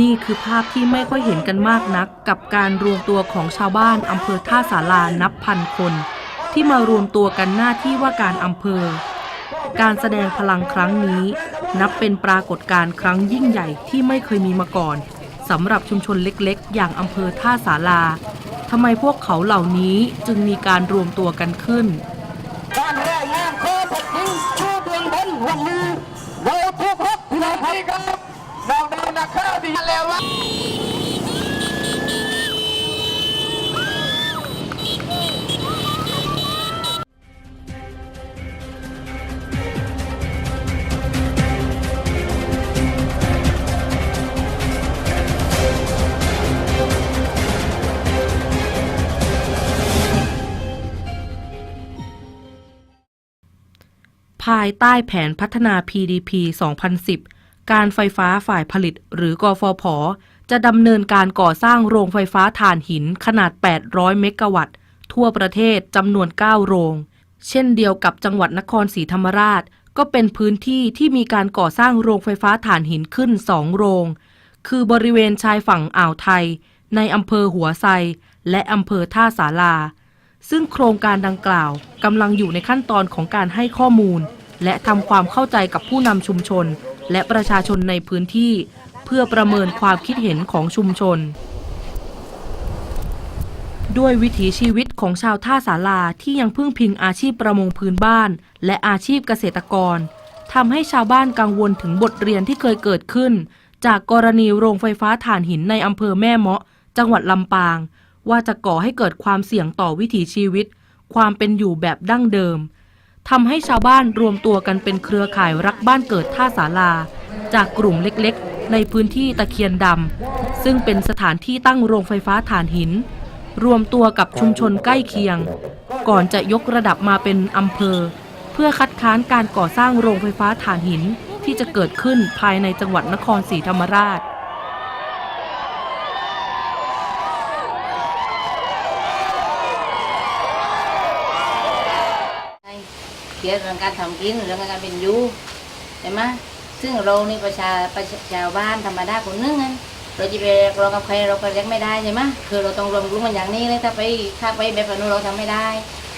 นี่คือภาพที่ไม่ค่อยเห็นกันมากนัก กับการรวมตัวของชาวบ้านอำเภอท่าสารานับพันคน ที่มารวมตัวกันหน้าที่ว่าการอำเภอ การแสดงพลังครั้งนี้ นับเป็นปรากฏการณ์ครั้งยิ่งใหญ่ที่ไม่เคยมีมาก่อนสำหรับชุมชนเล็กๆ อย่างอำเภอท่าสาราทำไมพวกเขาเหล่านี้จึงมีการรวมตัวกันขึ้นการแรงงานโคตรจริงชูเดือนบนวันนี้เราทุกข์รับพี่น้องครับ น้องดาวนักข่าวดีแล้วว่าภายใต้แผนพัฒนา PDP 2010 การไฟฟ้าฝ่ายผลิตหรือกฟผ จะดำเนินการก่อสร้างโรงไฟฟ้าถ่านหินขนาด 800 เมกะวัตต์ ทั่วประเทศจำนวน 9 โรง เช่นเดียวกับจังหวัดนครศรีธรรมราช ก็เป็นพื้นที่ที่มีการก่อสร้างโรงไฟฟ้าถ่านหินขึ้น 2 โรง คือบริเวณชายฝั่งอ่าวไทย ในอำเภอหัวไซและอำเภอท่าสารา ซึ่งโครงการดังกล่าวกำลังอยู่ในขั้นตอนของการให้ข้อมูล และทำความเข้าใจกับผู้นำชุมชน และประชาชนในพื้นที่ เพื่อประเมินความคิดเห็นของชุมชน ด้วยวิถีชีวิตของชาวท่าสาราที่ยังพึ่งพิงอาชีพประมงพื้นบ้าน และอาชีพเกษตรกรทำให้ชาวบ้านกังวลถึงบทเรียนที่เคยเกิดขึ้น จากกรณีโรงไฟฟ้าถ่านหินในอำเภอแม่เมาะ จังหวัดลำปาง ว่าจะก่อให้เกิดความเสี่ยงต่อวิถีชีวิต ความเป็นอยู่แบบดั้งเดิม ทำให้ชาวบ้านรวมตัวกันเป็นเครือข่ายรักบ้านเกิดท่าสาราจากกลุ่มเล็กๆ ในพื้นที่ตะเคียนดำซึ่งเป็นสถานที่ตั้งโรงไฟฟ้าถ่านหิน รวมตัวกับชุมชนใกล้เคียง ก่อนจะยกระดับมาเป็นอำเภอ เพื่อคัดค้านการก่อสร้างโรงไฟฟ้าถ่านหินที่จะเกิดขึ้นภายในจังหวัดนครศรีธรรมราช เกี่ยวกับเรื่องการทำกินเรื่องการเป็นอยู่ใช่ไหมซึ่งเรานี่ประชาประชาชาวบ้านธรรมดาคนนึงนั้นเราจะไปเรองกับใครเราก็เรียกไม่ได้ใช่ไหมคือเราต้องรวมกลุ่มกันอย่างนี้เลยถ้าไปถ้าไปแบบนู้นเราทำไม่ได้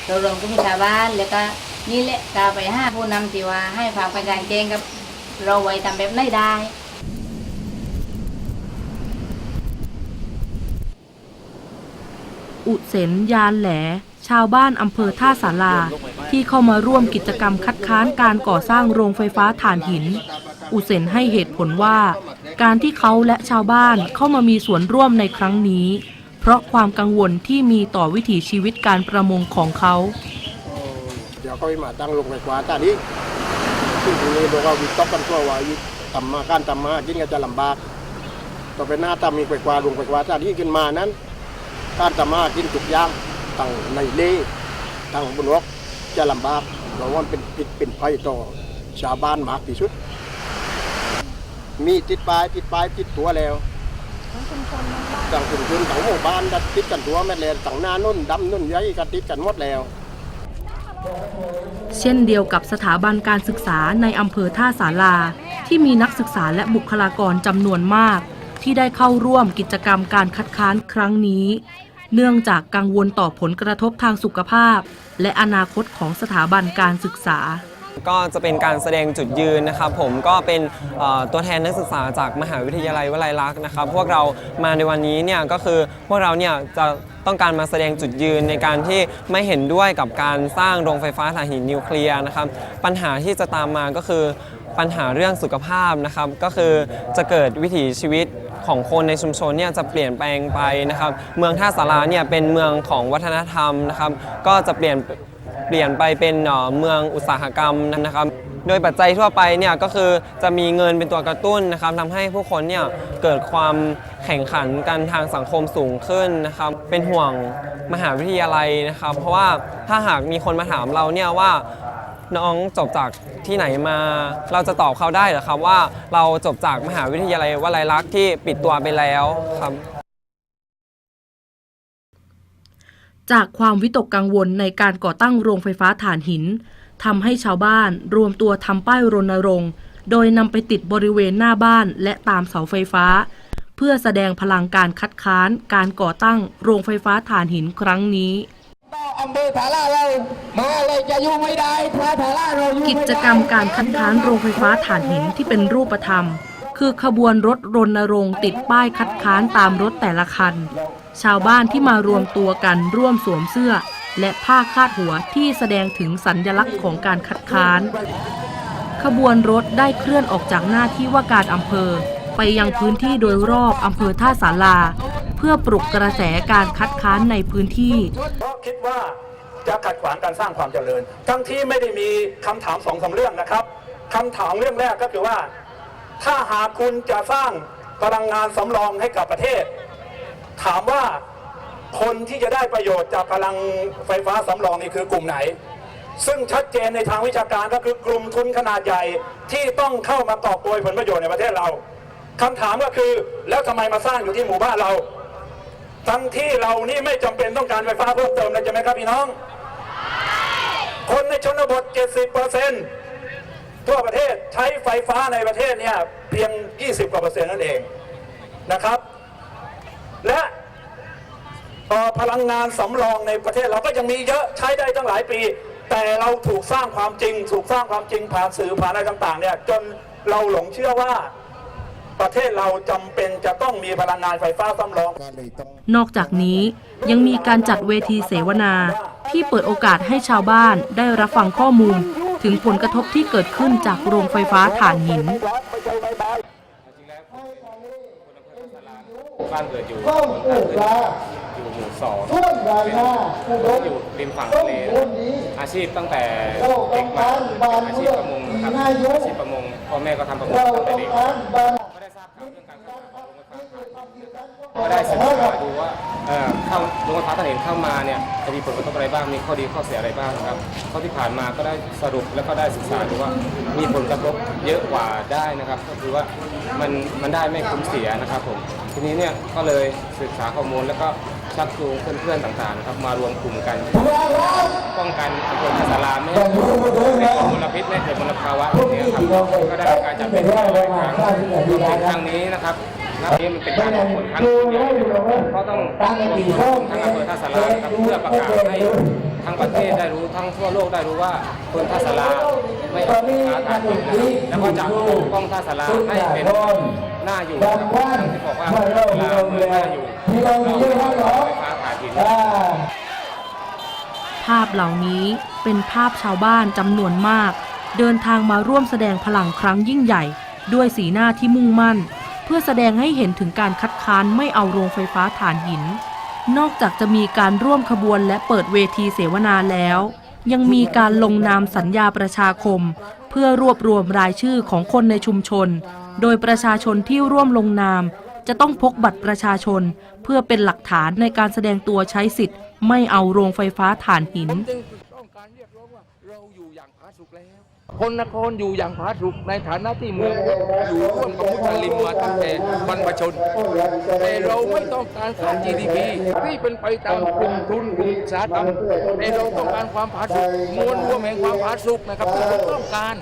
เรารวมกลุ่มชาวบ้านแล้วก็นี่แหละกาไปห้าผู้นำที่ว่าให้ฝามกระจ่านแจ้งกับเราไว้ทำแบบไหนได้อุเสนยานแหล ชาวบ้านอำเภอท่าสารา ที่เข้ามาร่วมกิจกรรมคัดค้านการก่อสร้างโรงไฟฟ้าถ่านหิน อุเสนให้เหตุผลว่า การที่เขาและชาวบ้านเข้ามามีส่วนร่วมในครั้งนี้ เพราะความกังวลที่มีต่อวิถีชีวิตการประมงของเขา เดี๋ยวก็มาตั้งลงไฟฟ้าตานี้ซึ่ตรงนี้เราก็วิตกกันทั่วว่าอยู่ำมาการทำมากินก็จะลำบาก ต่อไปหน้าถ้ามีไฟฟ้าลงไฟฟ้าตานี้ขึ้นมานั้น การทำมากินทุกอย่างตั้งในเล่ตั้งบนรก จะลำบากเพราะว่าเป็นผิดเป็นภัยต่อชาวบ้านมากที่สุด มีติดป้ายติดป้ายติดตัวแล้วต่างชุมชนต่างหมู่บ้านติดกันตัวแม่นแล้วต่างหน้านุ่นดำนุ่นใหญ่ก็ติดกันหมดแล้ว เช่นเดียวกับสถาบันการศึกษาในอำเภอท่าสาราที่มีนักศึกษาและบุคลากรจำนวนมาก ที่ได้เข้าร่วมกิจกรรมการคัดค้านครั้งนี้ เนื่องจากกังวลต่อผลกระทบทางสุขภาพ และอนาคตของสถาบันการศึกษา ก็จะเป็นการแสดงจุดยืนนะครับผมก็เป็นตัวแทนนักศึกษาจากมหาวิทยาลัยวลัยลักษณ์นะครับ พวกเรามาในวันนี้เนี่ยก็คือพวกเราเนี่ยจะต้องการมาแสดงจุดยืนในการที่ไม่เห็นด้วยกับการสร้างโรงไฟฟ้าถ่านหินนิวเคลียร์นะครับปัญหาที่จะตามมาก็คือ ปัญหาเรื่องสุขภาพนะครับ ก็คือจะเกิดวิถีชีวิตของคนในชุมชนเนี่ยจะเปลี่ยนแปลงไปนะครับ เมืองท่าสาราเนี่ยเป็นเมืองของวัฒนธรรมนะครับ ก็จะเปลี่ยนเปลี่ยนไปเป็นเอ่อเมืองอุตสาหกรรมนะครับ โดยปัจจัยทั่วไปเนี่ยก็คือจะมีเงินเป็นตัวกระตุ้นนะครับทำให้ผู้คนเนี่ยเกิดความแข่งขันกันทางสังคมสูงขึ้นนะครับ เป็นห่วงมหาวิทยาลัยนะครับ เพราะว่าถ้าหากมีคนมาถามเราเนี่ยว่า น้องจบจากที่ไหนมา เราจะตอบเขาได้เหรอครับว่าเราจบจากมหาวิทยาลัยวลัยลักษณ์ที่ปิดตัวไปแล้วครับจากความวิตกกังวลในการก่อตั้งโรงไฟฟ้าถ่านหินทำให้ชาวบ้านรวมตัวทำป้ายรณรงค์ โดยนำไปติดบริเวณหน้าบ้านและตามเสาไฟฟ้า เพื่อแสดงพลังการคัดค้านการก่อตั้งโรงไฟฟ้าถ่านหินครั้งนี้ อำเภอถาลาเรามาเลยจะอยู่ไม่ได้ถ้าถาลาเราอยู่กิจกรรมการคัดค้านโรงไฟฟ้าถ่านหินที่เป็นรูปธรรม คือขบวนรถรณรงค์ติดป้ายคัดค้านตามรถแต่ละคัน ชาวบ้านที่มารวมตัวกันร่วมสวมเสื้อ และผ้าคาดหัวที่แสดงถึงสัญลักษณ์ของการคัดค้าน ขบวนรถได้เคลื่อนออกจากหน้าที่ว่าการอำเภอ ไปยังพื้นที่โดยรอบอำเภอท่าสาราเพื่อปลุกกระแสการคัดค้านในพื้นที่ คิดว่าจะขัดขวางการสร้างความเจริญ ทั้งที่ไม่ได้มีคำถามสองสามเรื่องนะครับคำถามเรื่องแรกก็คือว่า ถ้าหากคุณจะสร้างพลังงานสำรองให้กับประเทศ ถามว่าคนที่จะได้ประโยชน์จากพลังไฟฟ้าสำรองนี่คือกลุ่มไหน ซึ่งชัดเจนในทางวิชาการก็คือกลุ่มทุนขนาดใหญ่ที่ต้องเข้ามากอบโกยผลประโยชน์ในประเทศเราคำถามก็คือแล้วทำไมมาสร้างอยู่ที่หมู่บ้านเรา ทั้งที่เรานี่ไม่จำเป็นต้องการไฟฟ้าเพิ่มเติมเลยใช่ไหมครับพี่น้อง คนในชนบท 70เปอร์เซ็นต์ทั่วประเทศใช้ไฟฟ้าในประเทศเนี่ยเพียง 20 กว่าเปอร์เซ็นต์นั่นเองนะครับ และเอ่อพลังงานสำรองในประเทศเราก็ยังมีเยอะใช้ได้ตั้งหลายปี แต่เราถูกสร้างความจริง ถูกสร้างความจริงผ่านสื่อผ่านอะไรต่างๆเนี่ยจนเราหลงเชื่อว่า ประเทศเราจำเป็นจะต้องมีพลังงานไฟฟ้าสำรอง นอกจากนี้ยังมีการจัดเวทีเสวนา ที่เปิดโอกาสให้ชาวบ้านได้รับฟังข้อมูล ถึงผลกระทบที่เกิดขึ้นจากโรงไฟฟ้าถ่านหิน บ้านเกิดอยู่ตำบลท่าขึ้นอยู่หมู่สองเป็นอยู่ริมฝั่งทะเลอาชีพตั้งแต่เด็กมาเป็นอาชีพประมงนะครับอาชีพประมงพ่อแม่ก็ทำประมงตั้งแต่เด็ก ก็ได้ทราบข่าวเรื่องการเข้ามาของโรงไฟฟ้าถ่านหินก็ได้ศึกษาดูว่าเอ่อเข้าโรงไฟฟ้าถ่านหินเข้ามาเนี่ยจะมีผลกระทบอะไรบ้างมีข้อดีข้อเสียอะไรบ้างนะครับข้อที่ผ่านมาก็ได้สรุปแล้วก็ได้ศึกษาดูว่ามีผลกระทบเยอะกว่าได้นะครับ ก็คือว่ามันมันได้ไม่คุ้มเสียนะครับผมทีนี้เนี่ยก็เลยศึกษาข้อมูลแล้วก็ ชักจูงเพื่อนๆต่างๆนะครับมารวมกลุ่มกัน ป้องกันอำเภอท่าสาราไม่ให้เกิดมลพิษไม่ให้เกิดมลภาวะแบบนี้ครับก็ได้มีการจัดเป็นร้อยครั้งรวมถึงครั้งนี้นะครับนับนี้มันเป็นการออกผลครั้งยิ่งใหญ่เพราะต้องทั้งอำเภอท่าสารานะครับเพื่อประกาศให้ทั้งประเทศได้รู้ทั้งทั่วโลกได้รู้ว่าคนท่าสารา ไม่อาสินค้าถ่านหินนะครับแล้วก็จะปกป้องท่าสาราให้เป็นหน้าอยู่นะครับที่บอกว่าเวลาเมืองหน้าอยู่เราไฟฟ้าถ่านหินภาพเหล่านี้เป็นภาพชาวบ้านจำนวนมาก เดินทางมาร่วมแสดงพลังครั้งยิ่งใหญ่ ด้วยสีหน้าที่มุ่งมั่น เพื่อแสดงให้เห็นถึงการคัดค้านไม่เอาโรงไฟฟ้าถ่านหิน นอกจากจะมีการร่วมขบวนและเปิดเวทีเสวนาแล้ว ยังมีการลงนามสัญญาประชาคม เพื่อรวบรวมรายชื่อของคนในชุมชน โดยประชาชนที่ร่วมลงนาม จะต้องพกบัตรประชาชน เพื่อเป็นหลักฐานในการแสดงตัวใช้สิทธิ์ ไม่เอาโรงไฟฟ้าถ่านหินต้องการเรียกร้องว่าเราอยู่อย่างผาสุกแล้ว คนนครอยู่อย่างผาสุกในฐานะที่เมืองอยู่ร่วมกับมุสลิมมาตั้งแต่บรรพชน แต่เราไม่ต้องการขาด GDP ที่เป็นไปตามกลุ่มทุนกลุ่มอุตสาหกรรมแต่เราต้องการความผาสุกมวลรวมแห่งความผาสุกนะครับที่เราต้องการ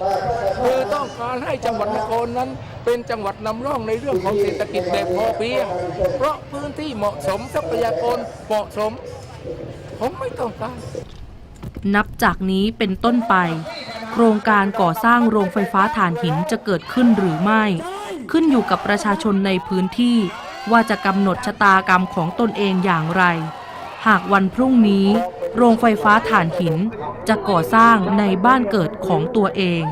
คือต้องการให้จังหวัดนครนั้น เป็นจังหวัดนำร่องในเรื่องของเศรษฐกิจแบบพอเพียง เพราะพื้นที่เหมาะสมทรัพยากรเหมาะสม ผมไม่ต้องการ นับจากนี้เป็นต้นไป โครงการก่อสร้างโรงไฟฟ้าถ่านหินจะเกิดขึ้นหรือไม่ ขึ้นอยู่กับประชาชนในพื้นที่ ว่าจะกำหนดชะตากรรมของตนเองอย่างไร หากวันพรุ่งนี้ โรงไฟฟ้าถ่านหินจะก่อสร้างในบ้านเกิดของตัวเอง